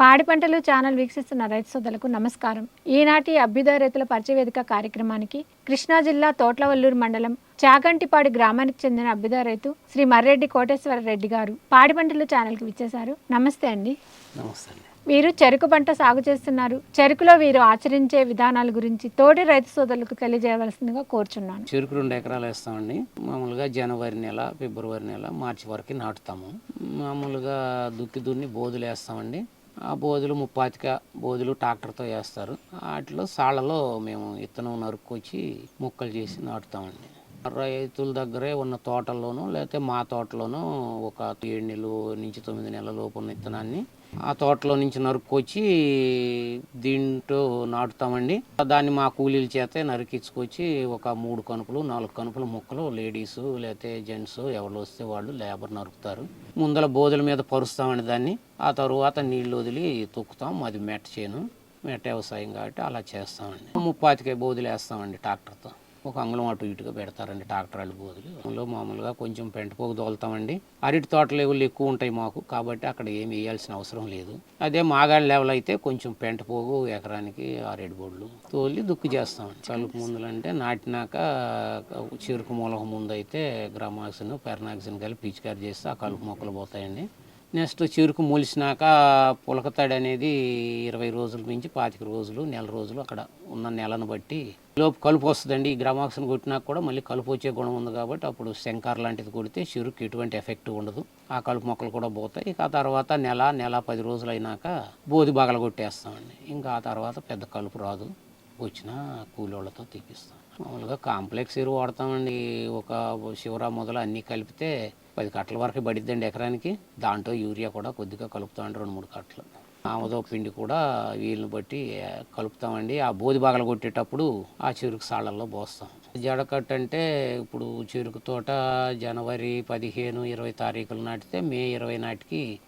పాడి పంటలు ఛానల్ వీక్షిస్తున్న రైతు సోదరులకు నమస్కారం. ఈనాటి అభ్యుదయ రైతుల పరిచయ వేదిక కార్యక్రమానికి కృష్ణా జిల్లా తోట్లవల్లూరు మండలం చాగంటిపాడి గ్రామానికి చెందిన అభ్యుదయ రైతు శ్రీ మర్రెడ్డి కోటేశ్వర రెడ్డి గారు పాడి పంటలు ఛానల్కి విచ్చేశారు. నమస్తే అండి. నమస్తే వీరు చెరుకు పంట సాగు చేస్తున్నారు. చెరుకులో వీరు ఆచరించే విధానాల గురించి తోటి రైతు సోదరులకు తెలియజేయవలసిందిగా కోరుచున్నాను. చెరుకు రెండు ఎకరాలు వేస్తామండి. మామూలుగా జనవరి నెల ఫిబ్రవరి నెల మార్చి వరకు నాటుతాము. మామూలుగా దుక్కి దున్ని బోధులు వేస్తామండి. బోధులు ముప్పాతిక బోధులు ట్రాక్టర్తో వేస్తారు. వాటిలో సాళ్ళలో మేము ఇత్తనం నరుక్కొచ్చి ముక్కలు చేసి నాటుతామండి. రైతుల దగ్గరే ఉన్న తోటల్లోనూ లేకపోతే మా తోటలోనూ ఒక ఏడు నెలలు నుంచి తొమ్మిది నెలల లోపు ఉన్న ఇత్తనాన్ని ఆ తోటలో నుంచి నరుక్కొచ్చి దీంట్లో నాటుతామండి. దాన్ని మా కూలీల చేతే నరికించుకొచ్చి ఒక మూడు కనుపులు నాలుగు కనుపులు ముక్కలు లేడీస్ లేకపోతే జెంట్స్ ఎవరు వస్తే వాళ్ళు లేబర్ నరుకుతారు. ముందల బోధల మీద పరుస్తామండి దాన్ని. ఆ తరువాత నీళ్ళు వదిలి తొక్కుతాం. అది మెట్ట చేను మెట్ట వ్యవసాయం కాబట్టి అలా చేస్తామండి. ముప్పాతికే బోధులు వేస్తామండి ట్రాక్టర్తో. ఒక అంగుళం అటు ఇటుగా పెడతారండి ట్రాక్టర్ వాళ్ళు బోధులు. అందులో మామూలుగా కొంచెం పెంటపోగు తోలుతామండి. అరటి తోటలు లెవెల్ ఎక్కువ ఉంటాయి మాకు కాబట్టి అక్కడ ఏమి వేయాల్సిన అవసరం లేదు. అదే మాగాళ్ళ లెవెల్ అయితే కొంచెం పెంటపోగు ఎకరానికి ఆరేడు బోర్డులు తోలి దుక్కు చేస్తామండి. కలుపు మందులు అంటే నాటినాక చెరుకు మూలక ముందు అయితే గ్రామాక్సిన్ పెర్నాక్సిన్ కలిపి పిచికారి చేస్తే ఆ కలుపు మొక్కలు పోతాయండి. నెక్స్ట్ చెరుకు మొలిసినాక పులకతాడు అనేది ఇరవై రోజుల నుంచి పాతిక రోజులు నెల రోజులు అక్కడ ఉన్న నెలను బట్టి లోపు కలుపు వస్తుందండి. ఈ గ్రామాక్సిన్ కొట్టినాక కూడా మళ్ళీ కలుపు వచ్చే గుణం ఉంది కాబట్టి అప్పుడు శంకర్ లాంటిది కొడితే చెరుకు ఎటువంటి ఎఫెక్ట్ ఉండదు. ఆ కలుపు మొక్కలు కూడా పోతాయి. ఇక ఆ తర్వాత నెల నెల పది రోజులు అయినాక బోధి బాగలు కొట్టేస్తామండి. ఇంకా ఆ తర్వాత పెద్ద కలుపు రాదు. వచ్చిన కూలోళ్ళతో తీపిస్తాం మామూలుగా కాంప్లెక్స్ ఎరువు వాడతామండి. ఒక శివరా మొదలు అన్నీ కలిపితే పది కట్టల వరకు పడిద్దండి ఎకరానికి. దాంట్లో యూరియా కూడా కొద్దిగా కలుపుతామండి రెండు మూడు కట్టలు. ఆముదో పిండి కూడా వీళ్ళని బట్టి కలుపుతామండి. ఆ బోధి బాగలు కొట్టేటప్పుడు ఆ చెరుకు సాళ్ళల్లో పోస్తాం. జడకట్టు అంటే ఇప్పుడు చెరుకు తోట జనవరి పదిహేను ఇరవై తారీఖులు నాటితే మే ఇరవై నాటికి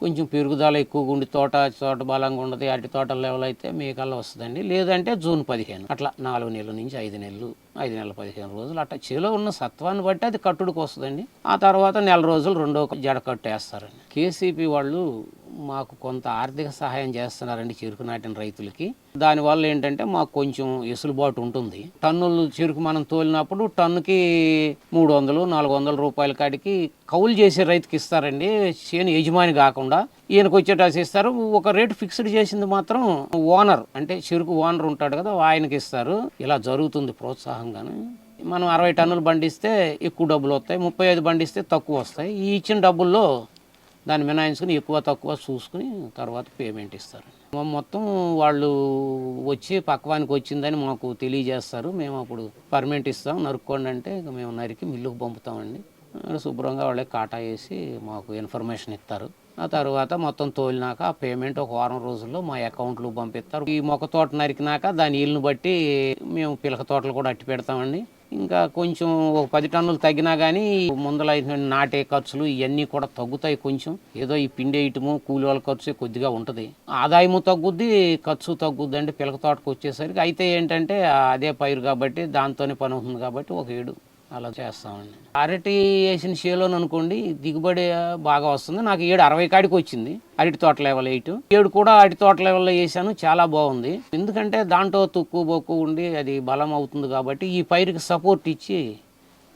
కొంచెం పెరుగుదల ఎక్కువగా ఉండి తోట తోట బలంగా ఉండదు. అరటి తోటల లెవెల్ అయితే మీకల్లా వస్తుందండి. లేదంటే జూన్ పదిహేను. అట్లా నాలుగు నెలల నుంచి ఐదు నెలలు ఐదు నెలల పదిహేను రోజులు అట్లా చేలో ఉన్న సత్వాన్ని బట్టి అది కట్టుడికి వస్తుందండి. ఆ తర్వాత నెల రోజులు రెండో జడ కట్టు వేస్తారండి కేసీపీ వాళ్ళు మాకు కొంత ఆర్థిక సహాయం చేస్తున్నారండి చెరుకు నాటిన రైతులకి దానివల్ల ఏంటంటే మాకు కొంచెం ఎసులుబాటు ఉంటుంది. టన్నులు చెరుకు మనం తోలినప్పుడు టన్నుకి మూడు వందలు నాలుగు వందల రూపాయల కాడికి కౌలు చేసే రైతుకి ఇస్తారండి. చేను యజమాని కాకుండా ఈయనకు వచ్చేటాసి ఇస్తారు. ఒక రేటు ఫిక్స్డ్ చేసింది మాత్రం ఓనర్ అంటే చెరుకు ఓనర్ ఉంటాడు కదా ఆయనకి ఇస్తారు. ఇలా జరుగుతుంది ప్రోత్సాహంగాను. మనం అరవై టన్నులు బండిస్తే ఎక్కువ డబ్బులు వస్తాయి ముప్పై ఐదు బండిస్తే తక్కువ వస్తాయి. ఈ ఇచ్చిన డబ్బుల్లో దాన్ని మినాయించుకుని ఎక్కువ తక్కువ చూసుకుని తర్వాత పేమెంట్ ఇస్తారు. మొత్తం వాళ్ళు వచ్చి పక్వానికి వచ్చిందని మాకు తెలియజేస్తారు. మేము అప్పుడు పర్మెంట్ ఇస్తాం. నరుక్కోండి అంటే మేము నరికి మిల్లుకు పంపుతామండి. శుభ్రంగా వాళ్ళే కాటా వేసి మాకు ఇన్ఫర్మేషన్ ఇస్తారు. ఆ తర్వాత మొత్తం తోలినాక ఆ పేమెంట్ ఒక వారం రోజుల్లో మా అకౌంట్లో పంపిస్తారు. ఈ మొక్క తోట నరికినాక దాని ఇల్లుని బట్టి మేము పిలక తోటలు కూడా అట్టి పెడతామండి. ఇంకా కొంచెం ఒక పది టన్నులు తగ్గినా కానీ ముందల నాటే ఖర్చులు ఇవన్నీ కూడా తగ్గుతాయి కొంచెం. ఏదో ఈ పిండి వేయటము కూలి వాళ్ళ ఖర్చు కొద్దిగా ఉంటుంది. ఆదాయము తగ్గుద్ది ఖర్చు తగ్గుద్ది అంటే పిలక తోటకు వచ్చేసరికి అయితే ఏంటంటే అదే పైరు కాబట్టి దాంతోనే పని అవుతుంది కాబట్టి ఒక ఏడు అలా చేస్తామండి. అరటి వేసిన షేలోని అనుకోండి దిగుబడి బాగా వస్తుంది. నాకు ఏడు అరవై కాడికి వచ్చింది. అరటి తోట లెవెల్ ఎయిట్. ఏడు కూడా అరటి తోట లెవెల్లో వేసాను. చాలా బాగుంది. ఎందుకంటే దాంట్లో తుక్కు బొక్కు ఉండి అది బలం అవుతుంది కాబట్టి ఈ పైరుకి సపోర్ట్ ఇచ్చి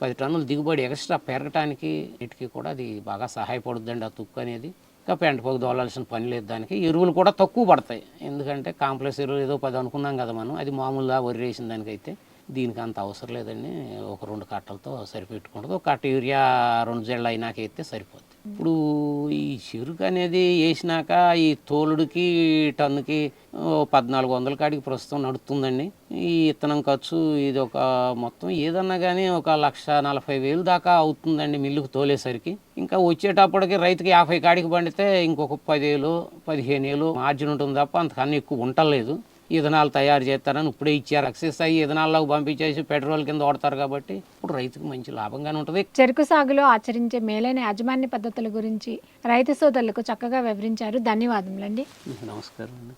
పది టన్నుల దిగుబడి ఎక్స్ట్రా పెరగటానికి వీటికి కూడా అది బాగా సహాయపడుద్దండి ఆ తుక్కు అనేది. ఇంకా పెంటపోగు దోలాల్సిన పని లేదు దానికి. ఎరువులు కూడా తక్కువ పడతాయి. ఎందుకంటే కాంప్లెక్స్ ఎరువులు ఏదో పది అనుకున్నాం కదా మనం. అది మామూలుగా వరి వేసిన దానికైతే. దీనికి అంత అవసరం లేదండి. ఒక రెండు కట్టలతో సరిపెట్టుకుంటుంది. ఒక కట్ట యూరియా రెండు జళ్ళు అయినాక ఎత్తే సరిపోద్ది. ఇప్పుడు ఈ చెరుకు అనేది వేసినాక ఈ తోలుడికి టన్నుకి పద్నాలుగు వందల కాడికి ప్రస్తుతం నడుస్తుందండి. ఈ ఇత్తనం ఖర్చు ఇది ఒక మొత్తం ఏదన్నా కానీ ఒక లక్ష నలభై వేలు దాకా అవుతుందండి మిల్లుకు తోలేసరికి. ఇంకా వచ్చేటప్పటికి రైతుకి యాభై కాడికి పండితే ఇంకొక పదివేలు పదిహేను వేలు మార్జిన్ ఉంటుంది తప్ప అంతకన్నా ఎక్కువ ఉండలేదు ఇథనాలు తయారు చేస్తారని ఇప్పుడే ఇచ్చారు. ఎక్సెస్ అయ్యి ఇథనాల్లోకి పంపించేసి పెట్రోల్ కింద వాడతారు కాబట్టి ఇప్పుడు రైతుకు మంచి లాభంగానే ఉంటుంది. చెరుకు సాగులో ఆచరించే మేలైన యాజమాన్య పద్ధతుల గురించి రైతు సోదరులకు చక్కగా వివరించారు. ధన్యవాదములండి. నమస్కారం అండి